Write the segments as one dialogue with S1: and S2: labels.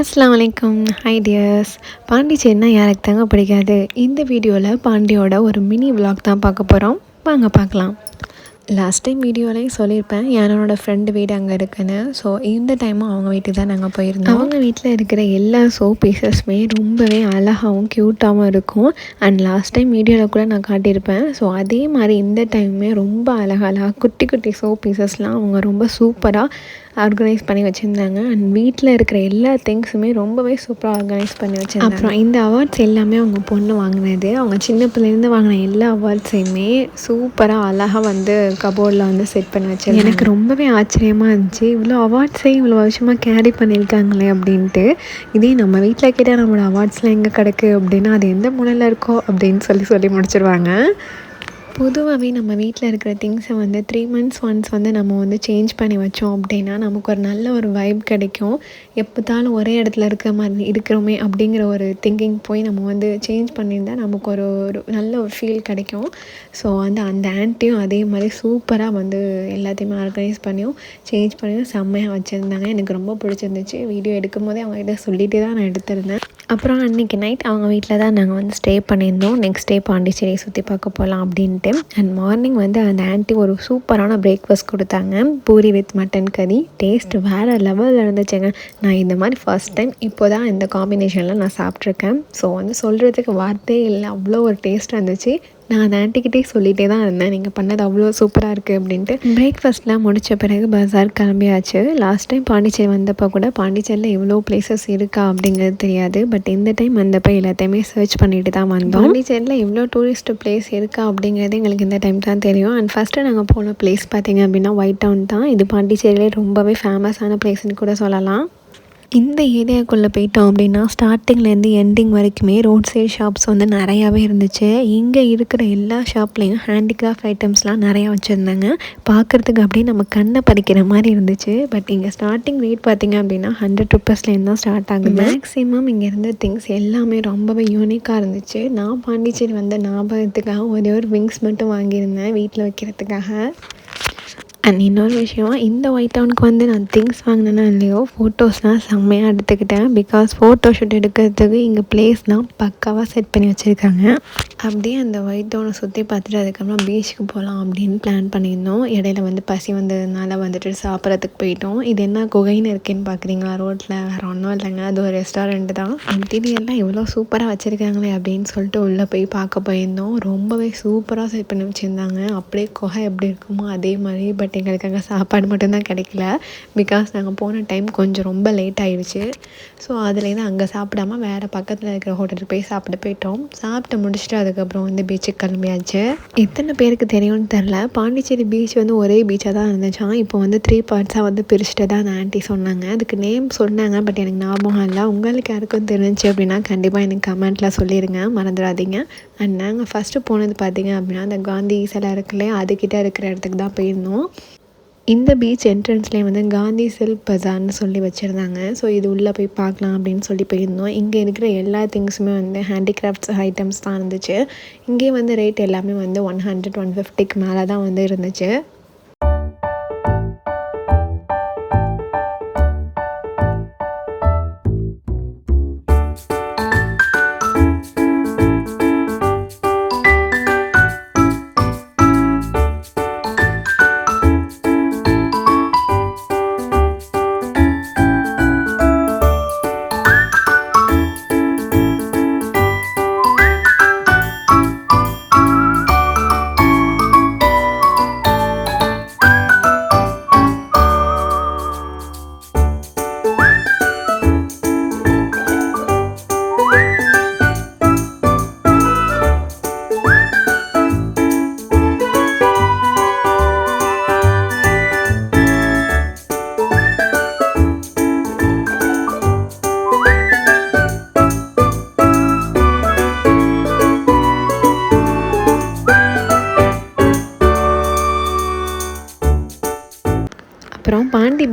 S1: அஸ்லாம் வலைக்கம் high tears பாண்டிச்சேரினா யாருக்கு தாங்க பிடிக்காது? இந்த வீடியோவில் பாண்டியோட ஒரு மினி விலாக் தான் பார்க்க போகிறோம் வாங்க பார்க்கலாம். லாஸ்ட் டைம் வீடியோலையும் சொல்லியிருப்பேன் என்னோட ஃப்ரெண்டு வீடு அங்கே இருக்குன்னு. ஸோ இந்த டைமும் அவங்க வீட்டுக்கு தான் நாங்கள் போயிருந்தோம். அவங்க வீட்டில் இருக்கிற எல்லா சோ பீசஸுமே ரொம்பவே அழகாகவும் க்யூட்டாகவும் இருக்கும். அண்ட் லாஸ்ட் டைம் வீடியோவில் கூட நான் காட்டியிருப்பேன். ஸோ அதே மாதிரி இந்த டைமுமே ரொம்ப அழகாக குட்டி குட்டி சோ பீசஸ்லாம் அவங்க ரொம்ப சூப்பராக ஆர்கனைஸ் பண்ணி வச்சுருந்தாங்க. அண்ட் வீட்டில் இருக்கிற எல்லா திங்ஸுமே ரொம்பவே சூப்பராக ஆர்கனைஸ் பண்ணி வச்சுருந்தாங்க. அப்புறம் இந்த அவார்ட்ஸ் எல்லாமே அவங்க பொண்ணு வாங்கினது. அவங்க சின்ன பிள்ளைலேருந்து வாங்கின எல்லா அவார்ட்ஸையுமே சூப்பராக அழகாக வந்து கபோர்டில் வந்து செட் பண்ணி வச்சு எனக்கு ரொம்பவே ஆச்சரியமாக இருந்துச்சு. இவ்வளோ அவார்ட்ஸே இவ்வளோ வருஷமாக கேரி பண்ணியிருக்காங்களே அப்படின்ட்டு. இதே நம்ம வீட்டில் கேட்டால் நம்மளோட அவார்ட்ஸ்லாம் எங்கே கிடக்கு அப்படின்னா அது எந்த மூலையில் இருக்கோ அப்படின்னு சொல்லி சொல்லி முடிச்சிருவாங்க. பொதுவாகவே நம்ம வீட்டில் இருக்கிற திங்ஸை வந்து த்ரீ மந்த்ஸ் ஒன்ஸ் வந்து நம்ம வந்து சேஞ்ச் பண்ணி வச்சோம் அப்படின்னா நமக்கு ஒரு நல்ல ஒரு வைப் கிடைக்கும். எப்போத்தாலும் ஒரே இடத்துல இருக்கிற மாதிரி இருக்கிறோமே அப்படிங்கிற ஒரு திங்கிங் போய் நம்ம வந்து சேஞ்ச் பண்ணியிருந்தால் நமக்கு ஒரு ஒரு நல்ல ஒரு ஃபீல் கிடைக்கும். ஸோ வந்து அந்த ஆன்ட்டியும் அதே மாதிரி சூப்பராக வந்து எல்லாத்தையுமே ஆர்கனைஸ் பண்ணியும் சேஞ்ச் பண்ணியும் செம்மையாக வச்சுருந்தாங்க. எனக்கு ரொம்ப பிடிச்சிருந்துச்சு. வீடியோ எடுக்கும் போதே அவங்ககிட்ட சொல்லிகிட்டே தான் நான் எடுத்திருந்தேன். அப்புறம் அன்றைக்கி நைட் அவங்க வீட்டில் தான் நாங்கள் வந்து ஸ்டே பண்ணியிருந்தோம். நெக்ஸ்ட் டே பாண்டிச்சேரியை சுற்றி பார்க்க போகலாம் அப்படின்ட்டு. அண்ட் மார்னிங் வந்து அந்த ஆன்ட்டி ஒரு சூப்பரான பிரேக்ஃபாஸ்ட் கொடுத்தாங்க. பூரி வித் மட்டன் கறி டேஸ்ட் வேறு லெவலில் இருந்துச்சுங்க. நான் இந்த மாதிரி ஃபஸ்ட் டைம் இப்போ தான் இந்த காம்பினேஷனில் நான் சாப்பிட்ருக்கேன் ஸோ வந்து சொல்கிறதுக்கு வார்த்தையே இல்லை. அவ்வளோ ஒரு டேஸ்ட் இருந்துச்சு. நான் அந்த ஆன்ட்டிக்கிட்டே சொல்லிகிட்டே தான் இருந்தேன். நீங்கள் பண்ணது அவ்வளோ சூப்பராக இருக்குது அப்படின்ட்டு. பிரேக்ஃபாஸ்ட்லாம் முடித்த பிறகு பஜார் கிளம்பியாச்சு. லாஸ்ட் டைம் பாண்டிச்சேரி வந்தப்போ கூட பாண்டிச்சேரியில் எவ்வளோ பிளேசஸ் இருக்கா அப்படிங்கிறது தெரியாது. பட் இந்த டைம் வந்தப்போ எல்லாத்தையுமே சர்ச் பண்ணிட்டு தான் வந்தோம். பாண்டிச்சேரியில் இவ்வளோ டூரிஸ்ட் பிளேஸ் இருக்கா அப்படிங்கிறது எங்களுக்கு இந்த டைம் தான் தெரியும். அண்ட் ஃபஸ்ட்டு நாங்கள் போன பிளேஸ் பார்த்தீங்க அப்படின்னா ஒயிட் டவுன் தான். இது பாண்டிச்சேரியிலே ரொம்பவே ஃபேமஸான பிளேஸ்னு கூட சொல்லலாம். இந்த ஏரியாக்குள்ளே போயிட்டோம் அப்படின்னா ஸ்டார்டிங்லேருந்து எண்டிங் வரைக்குமே ரோட் சைட் ஷாப்ஸ் வந்து நிறையாவே இருந்துச்சு. இங்கே இருக்கிற எல்லா ஷாப்லேயும் ஹேண்டிகிராஃப்ட் ஐட்டம்ஸ்லாம் நிறையா வச்சுருந்தாங்க. பார்க்குறதுக்கு அப்படியே நம்ம கண்ணை பறிக்கிற மாதிரி இருந்துச்சு. பட் இங்கே ஸ்டார்டிங் ரேட் பார்த்திங்க அப்படின்னா ஹண்ட்ரட் ருப்பீஸ்லேருந்து தான் ஸ்டார்ட் ஆகுது. மேக்ஸிமம் இங்கே இருந்த திங்ஸ் எல்லாமே ரொம்பவே யூனிக்காக இருந்துச்சு. நான் பாண்டிச்சேரி வந்த ஞாபகத்துக்காக ஒரே ஒரு விங்ஸ் மட்டும் வாங்கியிருந்தேன் வீட்டில் வைக்கிறதுக்காக. அண்ட் இன்னொரு விஷயம் இந்த ஒயிட் டவுனுக்கு வந்து நான் திங்ஸ் வாங்கினேன்னா இல்லையோ ஃபோட்டோஸ்லாம் செம்மையாக எடுத்துக்கிட்டேன். பிகாஸ் ஃபோட்டோ ஷூட் எடுக்கிறதுக்கு இங்கே பிளேஸ்லாம் பக்காவாக செட் பண்ணி வச்சுருக்காங்க. அப்படியே அந்த ஒயிட் டவுனை சுற்றி பார்த்துட்டு அதுக்கப்புறம் பீச்சுக்கு போகலாம் அப்படின்னு பிளான் பண்ணியிருந்தோம். இடையில வந்து பசி வந்ததுனால வந்துட்டு சாப்பிட்றதுக்கு போயிட்டோம். இது என்ன குகைன்னு இருக்குன்னு பார்க்குறீங்களா ரோட்டில் வேறு ஒன்றும் இல்லைங்க. அது ஒரு ரெஸ்டாரண்ட் தான். மெட்டீரியல்லாம் எவ்வளோ சூப்பராக வச்சுருக்காங்களே அப்படின்னு சொல்லிட்டு உள்ளே போய் பார்க்க போயிருந்தோம். ரொம்பவே சூப்பராக செட் பண்ணி வச்சுருந்தாங்க. அப்படியே குகை எப்படி இருக்குமோ அதே மாதிரி. பட் பட் எங்களுக்கு அங்கே சாப்பாடு மட்டும்தான் கிடைக்கல. பிகாஸ் நாங்கள் போன டைம் கொஞ்சம் ரொம்ப லேட் ஆகிடுச்சு ஸோ அதுலேருந்து அங்கே சாப்பிடாம வேறு பக்கத்தில் இருக்கிற ஹோட்டலுக்கு போய் சாப்பிட போயிட்டோம். சாப்பிட்டு முடிச்சுட்டு அதுக்கப்புறம் வந்து பீச்சுக்கு கிளம்பியாச்சு. எத்தனை பேருக்கு தெரியும்னு தெரில பாண்டிச்சேரி பீச் வந்து ஒரே பீச்சாக தான் இருந்துச்சான் இப்போ வந்து த்ரீ பார்ட்ஸாக வந்து பிரிச்சுட்டு தான் அந்த ஆண்டி சொன்னாங்க. அதுக்கு நேம் சொன்னாங்க பட் எனக்கு ஞாபகம் இல்லை. உங்களுக்கு யாருக்கும் தெரிஞ்சு அப்படின்னா கண்டிப்பாக எனக்கு கமெண்ட்டில் சொல்லிடுங்க மறந்துடாதீங்க. அண்ட் நாங்கள் ஃபஸ்ட்டு போனது பார்த்தீங்க அப்படின்னா அந்த காந்தி சிலை இருக்குல்லையே அதுக்கிட்ட இருக்கிற இடத்துக்கு தான் போயிருந்தோம். இந்த பீச் என்ட்ரன்ஸ்லேயே வந்து காந்தி சில்க் பஜார்னு சொல்லி வச்சுருந்தாங்க. ஸோ இது உள்ளே போய் பார்க்கலாம் அப்படின்னு சொல்லி போயிருந்தோம். இங்கே இருக்கிற எல்லா திங்ஸுமே வந்து ஹேண்டிகிராஃப்ட்ஸ் ஐட்டம்ஸ் தான் இருந்துச்சு. இங்கே வந்து ரேட் எல்லாமே வந்து ஒன் ஹண்ட்ரட் ஒன் ஃபிஃப்டிக்கு மேலே தான் வந்து இருந்துச்சு.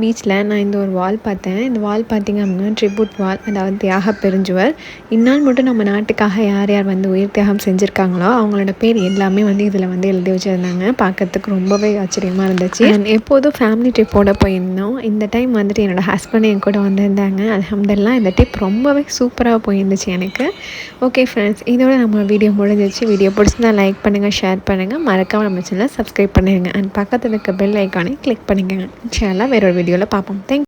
S1: பீச்சில் நான் இந்த ஒரு வால் பார்த்தேன். இந்த வால் பார்த்திங்க அப்படின்னா ட்ரிபுட் வால் அதாவது தியாக பெருஞ்சுவர். இந்நாள் மட்டும் நம்ம நாட்டுக்காக யார் யார் வந்து உயிர் தியாகம் செஞ்சுருக்காங்களோ அவங்களோட பேர் எல்லாமே வந்து இதில் வந்து எழுதி வச்சுருந்தாங்க. பார்க்கறதுக்கு ரொம்பவே ஆச்சரியமாக இருந்துச்சு. அண்ட் எப்போதும் ஃபேமிலி ட்ரிப்போட போயிருந்தோம். இந்த டைம் வந்துட்டு என்னோடய ஹஸ்பண்ட் என் கூட வந்திருந்தாங்க. அலமதுல்லாம் இந்த ட்ரிப் ரொம்பவே சூப்பராக போயிருந்துச்சு எனக்கு. ஓகே ஃப்ரெண்ட்ஸ் இதோட நம்ம வீடியோ முடிஞ்சிச்சு வீடியோ பிடிச்சிருந்தா லைக் பண்ணுங்கள் ஷேர் பண்ணுங்கள் மறக்காமல் நம்ம சேனலை சப்ஸ்கிரைப் பண்ணிடுங்க அண்ட் பக்கத்தில் இருக்க பெல் ஐக்கானை கிளிக் பண்ணிக்கோங்க இன்ஷால்லாம் வேற ஒரு வீடியோவில் பார்ப்போம் தேங்க்